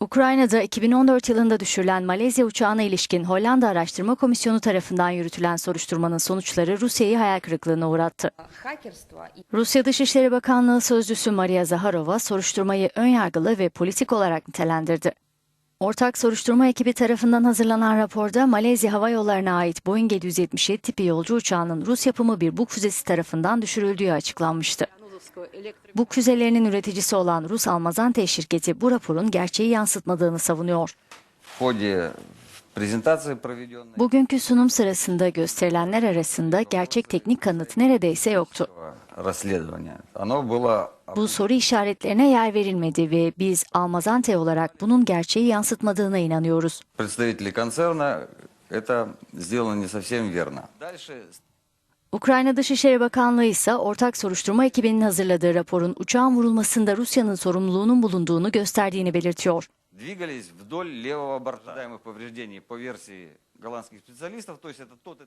Ukrayna'da 2014 yılında düşürülen Malezya uçağına ilişkin Hollanda Araştırma Komisyonu tarafından yürütülen soruşturmanın sonuçları Rusya'yı hayal kırıklığına uğrattı. Rusya Dışişleri Bakanlığı Sözcüsü Maria Zaharova soruşturmayı önyargılı ve politik olarak nitelendirdi. Ortak soruşturma ekibi tarafından hazırlanan raporda Malezya Hava Yolları'na ait Boeing 777 tipi yolcu uçağının Rus yapımı bir Buk füzesi tarafından düşürüldüğü açıklanmıştı. Bu küzelerinin üreticisi olan Rus Almazante şirketi bu raporun gerçeği yansıtmadığını savunuyor. Bugünkü sunum sırasında gösterilenler arasında gerçek teknik kanıt neredeyse yoktu. Bu soru işaretlerine yer verilmedi ve biz Almazante olarak bunun gerçeği yansıtmadığına inanıyoruz. Представители концерна это сделано не совсем верно. Ukrayna Dışişleri Bakanlığı ise ortak soruşturma ekibinin hazırladığı raporun uçağın vurulmasında Rusya'nın sorumluluğunun bulunduğunu gösterdiğini belirtiyor. двигались вдоль левого борта ожидаемых повреждений по версии голландских специалистов, то есть это тот этап